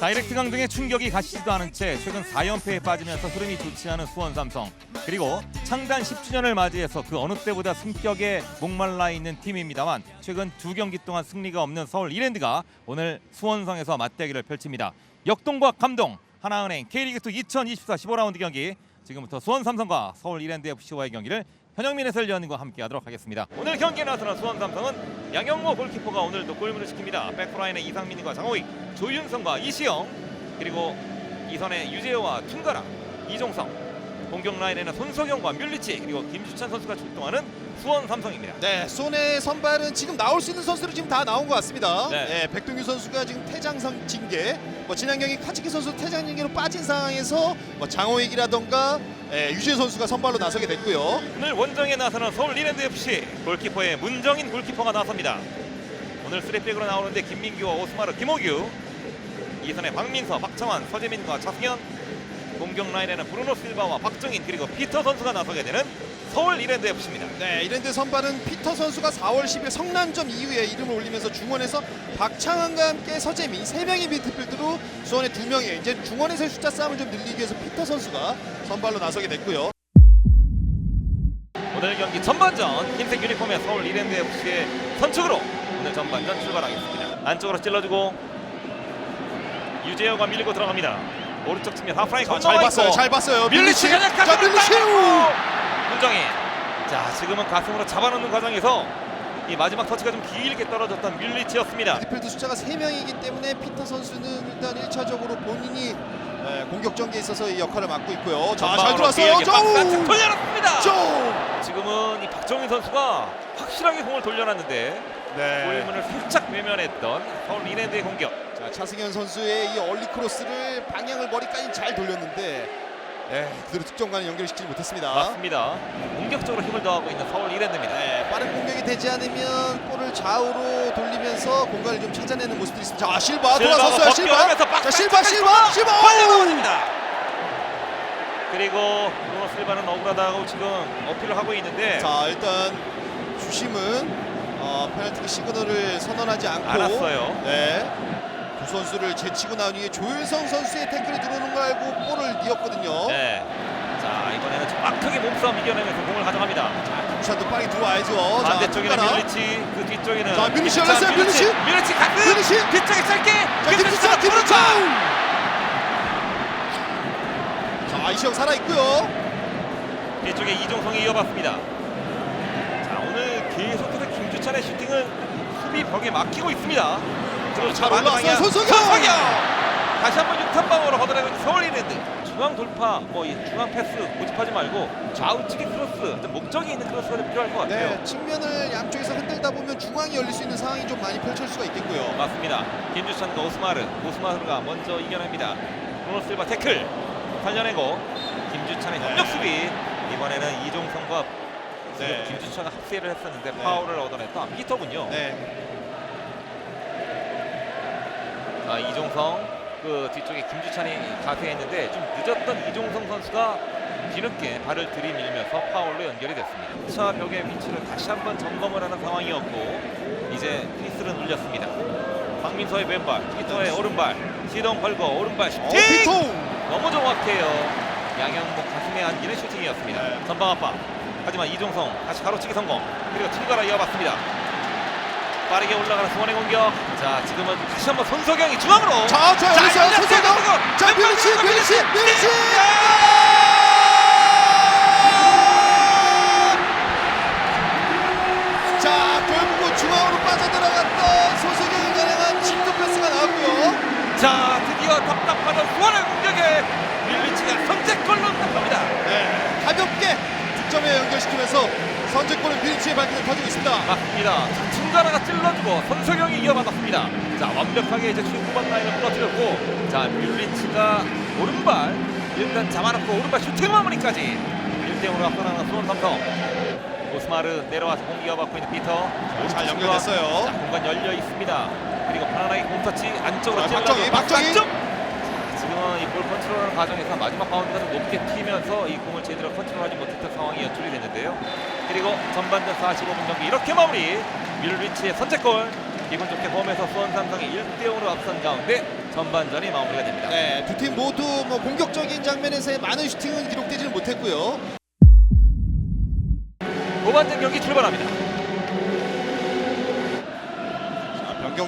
다이렉트 강등의 충격이 가시지도 않은 채 최근 4연패에 빠지면서 흐름이 좋지 않은 수원 삼성 그리고 창단 10주년을 맞이해서 그 어느 때보다 승격에 목말라 있는 팀입니다만 최근 두 경기 동안 승리가 없는 서울 이랜드가 오늘 수원성에서 맞대결을 펼칩니다. 역동과 감동 하나은행 K리그2 2024 15라운드 경기 지금부터 수원 삼성과 서울 이랜드 FC와의 경기를 현영민 해설위원과 함께하도록 하겠습니다. 오늘 경기에 나서는 수원 삼성은 양영모 골키퍼가 오늘도 골문을 지킵니다. 백프라인의 이상민과 장호익, 조윤성과 이시영 그리고 이선의 유재호와 퉁가라, 이종성 공격 라인에는 손석영과 뮬리치 그리고 김주찬 선수가 출동하는 수원 삼성입니다. 네, 손의 선발은 지금 나올 수 있는 선수들이 지금 다 나온 것 같습니다. 네. 네, 백동규 선수가 지금 퇴장상 징계, 뭐 진한경이 카츠키 선수 퇴장 징계로 빠진 상황에서 뭐 장호익이라던가 예, 유재 선수가 선발로 나서게 됐고요. 오늘 원정에 나서는 서울 리랜드 FC 골키퍼의 문정인 골키퍼가 나섭니다. 오늘 쓰리백으로 나오는데 김민규와 오스마르, 김호규, 이선의 박민서, 박창환, 서재민과 차승현, 공격 라인에는 브루노 실바와 박정인 그리고 피터 선수가 나서게 되는 서울 리랜드 FC입니다. 네, 이랜드 선발은 피터 선수가 4월 10일 성남점 이후에 이름을 올리면서 중원에서 박창환과 함께 서재민 세 명의 미드필드로 수원의 두 명의 이제 중원에서의 숫자 싸움을 좀 늘리기 위해서 피터 선수가 선발로 나서게 됐고요. 오늘 경기 전반전 흰색 유니폼의 서울 리랜드 FC의 선축으로 오늘 전반전 출발하겠습니다. 안쪽으로 찔러주고 유재호가 밀고 들어갑니다. 오른쪽 측면 건너와 잘 봤어요, 잘 봤어요. 밀리치 자, 밀리치. 문정희 자 지금은 가슴으로 잡아놓는 과정에서 이 마지막 터치가 좀 길게 떨어졌던 뮬리치였습니다 미드필드 숫자가 3명이기 때문에 피터 선수는 일단 1차적으로 본인이 에, 공격 전개에 있어서 이 역할을 맡고 있고요. 자, 잘 들어왔어요. 길게 박스 안쪽 조! 돌려놨습니다 조! 지금은 이 박정희 선수가 확실하게 공을 돌려놨는데 네. 골문을 살짝 외면했던 서울 이랜드의 공격 자, 차승현 선수의 이 얼리 크로스를 방향을 머리까지 잘 돌렸는데 에, 그대로 득점과는 연결시키지 못했습니다. 맞습니다 공격적으로 힘을 더하고 있는 서울 이랜드입니다 네, 빠른 공격이 되지 않으면 볼을 좌우로 돌리면서 공간을 좀 찾아내는 모습들이 있습니다. 자, 실바 돌아섰어요. 실바. 자, 실바, 실바, 실바. 걸려버립니다 그리고 브루노 실바는 억울하다고 지금 어필을 하고 있는데 자, 일단 주심은 어, 페널티 시그널을 선언하지 않고 알았어요. 네. 두 선수를 제치고 나온 이후에 조일성 선수의 태클이 들어오는 걸 알고 볼을 이었거든요. 네. 자 이번에는 정확하게 몸싸움 이겨내면서 공을 가져갑니다. 샷도 빨리 들어와야죠. 반대쪽에는 자, 뮬리치 그 뒤쪽에는 자, 뮬리치 자, 열렸어요, 뮬리치. 뮬리치 가끔 뮬리치. 뒤쪽에 짧게 자, 김수찬, 김수찬. 자, 이시영 살아 있고요. 뒤쪽에 이종성이 이어봤습니다. 자 오늘 계속해서 김주찬의 슈팅은 수비 벽에 막히고 있습니다. 잘 올라왔어요, 손석영! 다시 한번 6탄방으로 걷어내는 서울 이랜드 중앙 돌파 뭐이 중앙 패스 고집하지 말고 좌우측의 크로스 좀 목적이 있는 크로스가 좀 필요할 것 같아요. 네, 측면을 양쪽에서 흔들다 보면 중앙이 열릴 수 있는 상황이 좀 많이 펼쳐질 수가 있겠고요. 맞습니다. 김주찬과 오스마르, 오스마르가 먼저 이겨냅니다. 브루노 실바 태클 살려내고 김주찬의 협력 수비 이번에는 이종성과 네. 김주찬가 합세를 했었는데 네. 파울을 얻어냈던 피터군요. 네. 자 이종성 그 뒤쪽에 김주찬이 가세했는데 좀 늦었던 이종성 선수가 뒤늦게 발을 들이밀면서 파울로 연결이 됐습니다. 차 벽의 위치를 다시 한번 점검을 하는 상황이었고 이제 피스를 눌렸습니다. 박민서의 왼발, 피터의 오른발, 시동 걸고 오른발 슈팅! 어. 너무 정확해요. 양현목 가슴에 안기는 슈팅이었습니다. 네. 전방 압박. 하지만 이종성 다시 가로치기 성공. 그리고 튕가라 이어봤습니다. 빠르게 올라가는 수원의 공격. 자 지금은 다시 한번 손석영이 중앙으로. 자, 자, 여기서 손석영. 자, 밀리치, 손석영. 밀리치. 자, 결국은 중앙으로 빠져들어갔던 소세경이 가능한 직접 패스가 나왔고요. 자 드디어 답답하던 수원의 공격에 밀리치가 선제골로 답합니다. 네, 가볍게 득점에 연결시키면서 선제골은 밀리치의 발길을 터지고 있습니다. 맞습니다. 튕가라가 찔러주고 손석영이 이어받았습니다. 자 완벽하게 이제 중후반 라인을 무너뜨렸고 자 뮬리치가 오른발 일단 잡아놓고 오른발 슈팅 마무리까지 1대0으로 앞서나가는 수원 삼성 오스마르 내려와서 공 이어받고 있는 피터 잘 연결됐어요. 자, 공간 열려 있습니다. 그리고 편안하게 공터치 안쪽으로 자, 찔러서 박정희, 박정희. 지금은 이 볼 컨트롤하는 과정에서 마지막 바운드가 좀 높게 튀면서 이 공을 제대로 컨트롤하지 못했던 상황이 연출이 됐는데요. 그리고 전반전 45분 경기 이렇게 마무리. 뮬리치의 선제골 기분 좋게 홈에서 수원 삼성이 1대 0으로 앞선 가운데 전반전이 마무리가 됩니다. 네, 두 팀 모두 뭐 공격적인 장면에서의 많은 슈팅은 기록되지는 못했고요. 후반전 경기 출발합니다.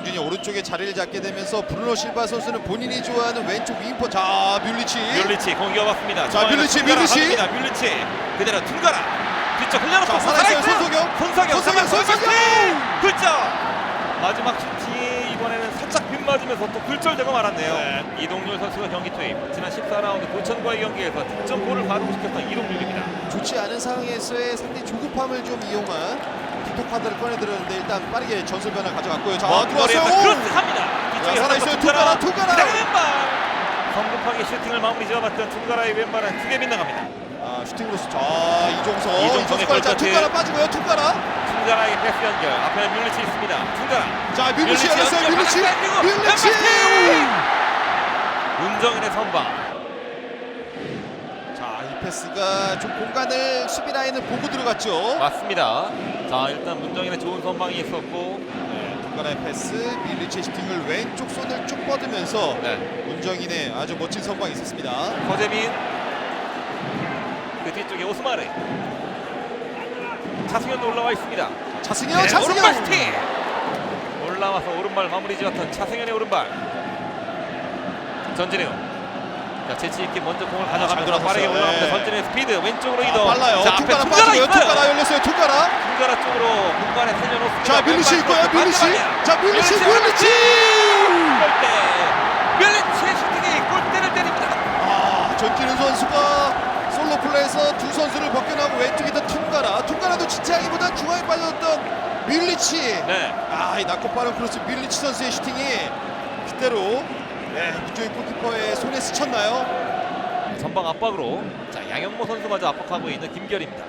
자, 변경준이 오른쪽에 자리를 잡게 되면서 브루노 실바 선수는 본인이 좋아하는 왼쪽 윙포. 자, 뮬리치. 뮬리치 공이 이어봤습니다. 자, 뮬리치, 뮬리치. 뮬리치. 그대로 퉁가라. 뒤쪽 흘려놓고 자, 살아있어요. 손석영. 손석영. 손석영, 손석영. 굴절. 마지막 슈팅이 이번에는 살짝 빗맞으면서 또 굴절되고 말았네요. 네. 이동률 선수가 경기 투입. 지난 14라운드 도천과의 경기에서 득점골을 가동시켰던 이동률입니다. 좋지 않은 상황에서의 상대 조급함을 좀 이용한 뒷 톡 카드를 꺼내들었는데 일단 빠르게 전술 변화 가져갔고요. 자, 먼 거리에서 들어왔어요. 크로스 합니다. 뒤쪽에 자, 살아있어요. 퉁가라, 퉁가라. 그다음에 왼발. 성급하게 슈팅을 마무리 지어봤던 퉁가라의 왼발은 크게 빗나갑니다. 아, 슈팅으로서 자, 이종석. 이종석의 이종석 자, 골까지. 퉁가라 빠지고요. 퉁가라. 퉁가라의 패스 연결. 앞에 뮬리치 있습니다. 퉁가라. 자, 뮬리치 열렸어요. 연결, 뮬리치. 뮬리치. 문정인의 선방. 자, 이 패스가 좀 공간을 수비 라인을 보고 들어갔죠. 맞습니다. 자 일단 문정인의 좋은 선방이 있었고 네, 퉁가라의 패스, 뮬리치의 슈팅을 왼쪽 손을 쭉 뻗으면서 네. 문정인의 아주 멋진 선방이 있었습니다. 서재민 그 뒤쪽에 오스마르 차승현도 올라와 있습니다. 차승현, 네, 차승현. 오른발 슈팅 올라와서 오른발 마무리 지었던 차승현의 오른발 전진우 자 재치 있게 먼저 공을 잘 가져가면서 돌아섰어요. 빠르게 올라갑니다. 네. 전진우의 스피드 왼쪽으로 아, 이동. 빨라요. 자 앞에 퉁가라 퉁가라 빠지고요. 있어요. 퉁가라 열렸어요. 퉁가라. 퉁가라 쪽으로 공간에 살려놓습니다. 자, 뮬리치 왼발 있고요. 뮬리치. 반대방향. 자, 뮬리치, 뮬리치. 골대 멸리치의 슈팅이 골대를 때립니다 아, 전진우 선수가 솔로 플레이에서 두 선수를 벗겨나고 왼쪽에 있던 퉁가라. 퉁가라도 지체하기보단 중앙에 빠졌던 뮬리치. 네 아, 이 낮고 빠른 크로스 뮬리치 선수의 슈팅이 그대로 네, 이쪽의 골키퍼의 손에 스쳤나요? 전방 압박으로 자 양현모 선수마저 압박하고 있는 김결입니다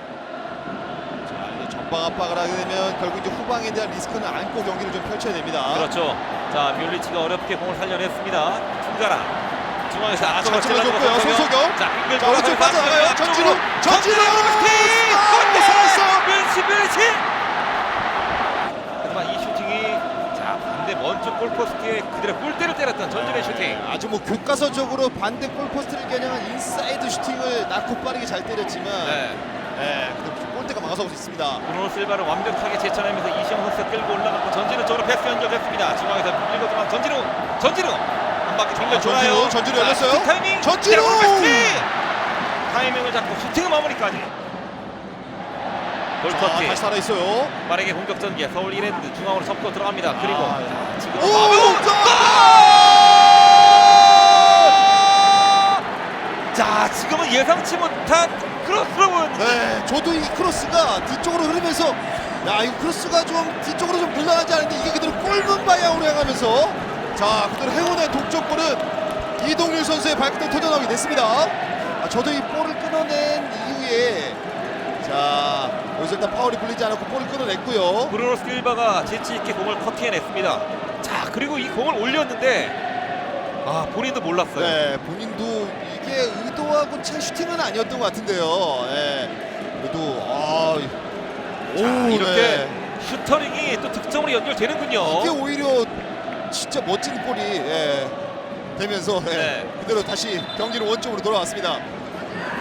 자, 이제 전방 압박을 하게 되면 결국 이제 후방에 대한 리스크는 안고 경기를 좀 펼쳐야 됩니다. 그렇죠 자 뮬리치가 어렵게 공을 살려냈습니다 퉁가라 중앙에서 찔러주고 찔러줬고요. 손석영. 자 빙글 돌아가면서 빠져나가요. 전진우. 전진우. 아, 골대 살았어요. 멸치 멸치 하지만 이 슈팅이 자 먼쪽 골포스트에 그대로 골대를 때렸던 전진의 슈팅 아주 뭐 교과서적으로 반대 골포스트를 겨냥한 인사이드 슈팅을 낮고 빠르게 잘 때렸지만 네. 네, 근데 골대가 막아서고 있습니다. 브루노 실바를 완벽하게 제쳐내면서 이시영 선수가 끌고 올라갔고 전진우 쪽으로 패스 연결됐습니다. 중앙에서 밀고 들어간 전진우, 전진우 한 바퀴 돌려 전진우, 줘요. 전진우 자, 열렸어요. 타이밍. 전진우! 타이밍을 잡고 슈팅 마무리까지. 자, 골퍼티 다시 살아 있어요. 빠르게 공격 전개 서울 이랜드 중앙으로 접고 들어갑니다. 그리고 아, 자, 지금 오, 자 지금은 예상치 못한 크로스로 보였는데 네, 저도 이 크로스가 뒤쪽으로 흐르면서 야, 이 크로스가 좀 뒤쪽으로 좀 물러나지 않는데 이게 그대로 골문 방향으로 향하면서 자, 그대로 행운의 독점골은 이동률 선수의 발끝에 터져나오게 됐습니다. 아, 저도 이 볼을 끊어낸 이후에 자, 여기서 일단 파울이 불리지 않았고 볼을 끊어냈고요. 브루노 실바가 재치 있게 공을 커트해냈습니다. 자 그리고 이 공을 올렸는데 아 본인도 몰랐어요. 네, 본인도 이게 의도하고 차 슈팅은 아니었던 것 같은데요. 예. 그래도 아, 오, 자, 이렇게 네. 슈터링이 또 득점으로 연결되는군요. 이게 오히려 진짜 멋진 골이 예, 되면서 예, 네. 그대로 다시 경기는 원점으로 돌아왔습니다.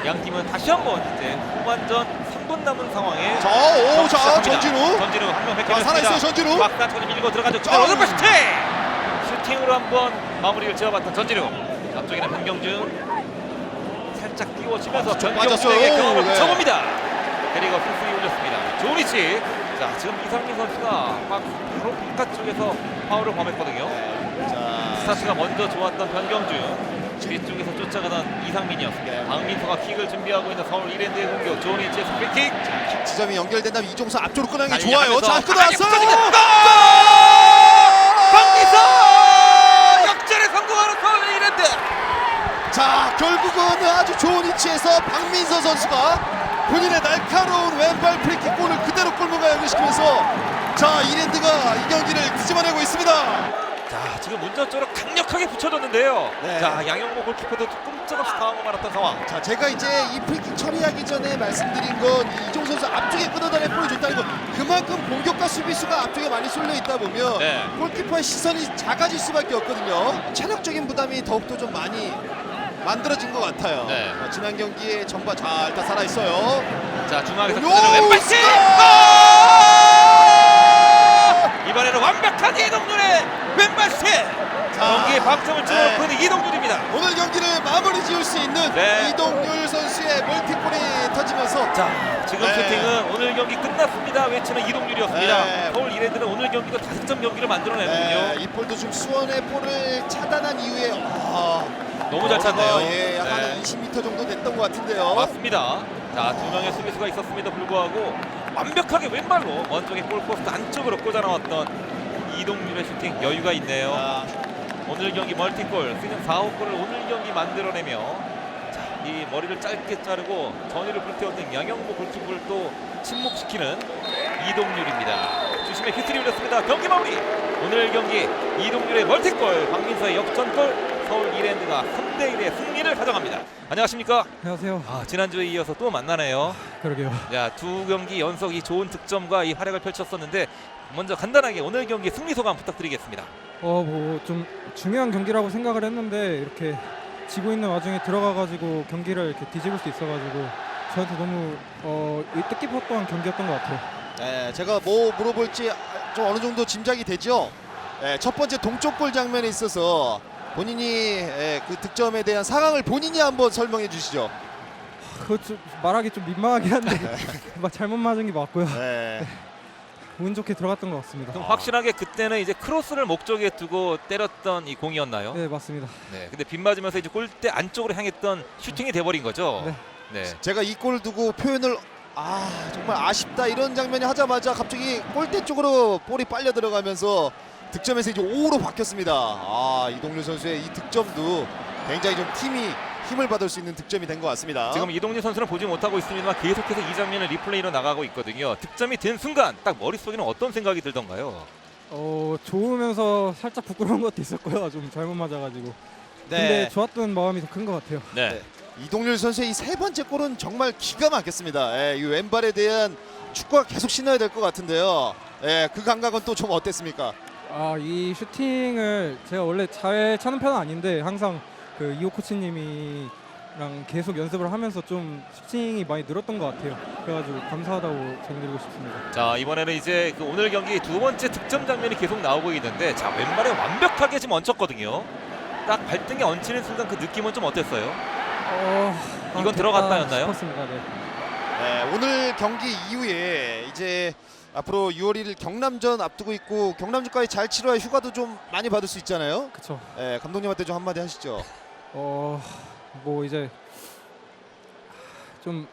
양 팀은 다시 한번 이제 후반전 3분 남은 상황에 자, 오, 자. 전진우. 전진우 한명 자, 뺏겨냈습니다. 살아있어요, 전진우. 막단까지 밀고 들어가죠. 자, 그대로 오른발 슈팅! 슈팅으로 한번 마무리를 지어봤던 전진우. 앞쪽에는 변경준 살짝 띄워주면서 아, 좀 변경준에게. 경험을 네. 붙여봅니다. 그리고 필승이 올렸습니다. 조니치. 자, 지금 이상민 선수가 막 바로 바깥쪽에서 파울을 범했거든요. 자, 스타트가 먼저 좋았던 변경준 뒤쪽에서 쫓아가던 이상민이었습니다. 박민서가 킥을 준비하고 있는 서울 이랜드의 공격 조니치의 스프리킥 지점이 연결된다면 이종서 앞쪽으로 끊어내는 게 좋아요. 자, 끊어왔어요. 박민서 역전에 성공하는 서울 이랜드 자, 결국은 아주 좋은 위치에서 박민서 선수가 본인의 날카로운 왼발 프리킥 골을 그대로 골문가 연결시키면서 자, 이랜드가 이 경기를 뒤집어내고 있습니다. 자 지금 문전 쪽으로 강력하게 붙여줬는데요. 네. 자 양영모 골키퍼도 꼼짝없이 당하고 말았던 상황. 자, 제가 이제 이 프리킥 처리하기 전에 말씀드린 건 이종 선수 앞쪽에 끊어다내 볼을 줬다는 건 그만큼 공격과 수비수가 앞쪽에 많이 쏠려 있다 보면 네. 골키퍼의 시선이 작아질 수밖에 없거든요. 체력적인 부담이 더욱더 좀 많이 만들어진 것 같아요. 네. 어, 지난 경기에 전바 잘 일단 살아 있어요. 자 중앙에서 요! 그대로 왼발씩 골! 이번에는 완벽한 이동률의 왼발씩 경기에 박점을 네. 찍어놓고 있는 이동률입니다. 오늘 경기를 마무리 지을 수 있는 네. 이동률 선수의 멀티골이 터지면서 자 지금 네. 슈팅은 오늘 경기 끝났습니다 외치는 이동률이었습니다. 네. 서울 이랜드는 오늘 경기도 다득점 경기를 만들어내는군요. 네, 이 볼도 지금 수원의 볼을 차단한 이후에 아, 너무 잘 찼네요. 어, 예, 약간 네. 20m 정도 됐던 것 같은데요. 맞습니다. 자, 두 명의 수비수가 있었음에도 불구하고 완벽하게 왼발로 먼쪽의 골포스트 안쪽으로 꽂아 나왔던 이동률의 슈팅 여유가 있네요. 아, 오늘 경기 멀티골, 시즌 4호 골을 오늘 경기 만들어내며 자, 이 머리를 짧게 자르고 전위를 불태웠던 양영모 골키퍼를 또 침묵시키는 이동률입니다. 주심에 히트리 올렸습니다. 경기 마무리. 오늘 경기 이동률의 멀티골, 박민서의 역전골, 서울 이랜드가 3대 1의 승리를 가져갑니다. 안녕하십니까? 안녕하세요. 아, 지난주에 이어서 또 만나네요. 그러게요. 자, 두 경기 연속 이 좋은 득점과 이 활약을 펼쳤었는데 먼저 간단하게 오늘 경기 승리 소감 부탁드리겠습니다. 어 뭐 좀 중요한 경기라고 생각을 했는데 이렇게 지고 있는 와중에 들어가가지고 경기를 이렇게 뒤집을 수 있어가지고 저한테 너무 어 뜻깊었던 경기였던 것 같아요. 네, 제가 뭐 물어볼지 좀 어느 정도 짐작이 되죠. 네, 첫 번째 동쪽 골 장면에 있어서 본인이 예, 그 득점에 대한 상황을 본인이 한번 설명해 주시죠. 그거 좀 말하기 좀 민망하긴 한데 막 잘못 맞은 게 맞고요. 네. 운 좋게 들어갔던 것 같습니다. 그럼 확실하게 그때는 이제 크로스를 목적에 두고 때렸던 이 공이었나요? 네 맞습니다. 네. 근데 빗 맞으면서 이제 골대 안쪽으로 향했던 슈팅이 돼 버린 거죠. 네. 네. 제가 이골 두고 표현을 아 정말 아쉽다 이런 장면이 하자마자 갑자기 골대 쪽으로 볼이 빨려 들어가면서 득점에서 이제 5로 바뀌었습니다. 아 이동률 선수의 이 득점도 굉장히 좀 팀이 힘을 받을 수 있는 득점이 된 것 같습니다. 지금 이동진 선수는 보지 못하고 있습니다만 계속해서 이 장면을 리플레이로 나가고 있거든요. 득점이 된 순간 딱 머릿속에는 어떤 생각이 들던가요? 어 좋으면서 살짝 부끄러운 것도 있었고요. 좀 잘못 맞아가지고. 네. 근데 좋았던 마음이 더 큰 것 같아요. 네. 이동률 선수의 이 세 번째 골은 정말 기가 막혔습니다. 예, 이 왼발에 대한 축구가 계속 신어야 될 것 같은데요. 예, 그 감각은 또 좀 어땠습니까? 아 이 슈팅을 제가 원래 잘 차는 편은 아닌데 항상 그 이호 코치님이랑 계속 연습을 하면서 좀 슈팅이 많이 늘었던 것 같아요. 그래가지고 감사하다고 전해드리고 싶습니다. 자 이번에는 이제 그 오늘 경기 두 번째 득점 장면이 계속 나오고 있는데 자 왼발에 완벽하게 지금 얹혔거든요. 딱 발등에 얹히는 순간 그 느낌은 좀 어땠어요? 어, 이건 됐다 들어갔다였나요? 싶었습니다. 네. 네, 오늘 경기 이후에 이제 앞으로 6월 1일 경남전 앞두고 있고 경남전까지 잘 치러야 휴가도 좀 많이 받을 수 있잖아요. 그쵸. 예, 감독님한테 좀 한마디 하시죠. 어, 뭐 이제 좀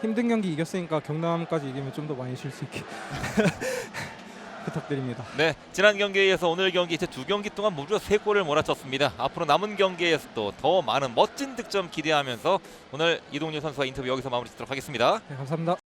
힘든 경기 이겼으니까 경남까지 이기면 좀 더 많이 쉴 수 있게 부탁드립니다. 네 지난 경기에 이어서 오늘 경기 이제 두 경기 동안 무려 세 골을 몰아쳤습니다. 앞으로 남은 경기에서도 더 많은 멋진 득점 기대하면서 오늘 이동률 선수와 인터뷰 여기서 마무리 짓도록 하겠습니다. 네, 감사합니다.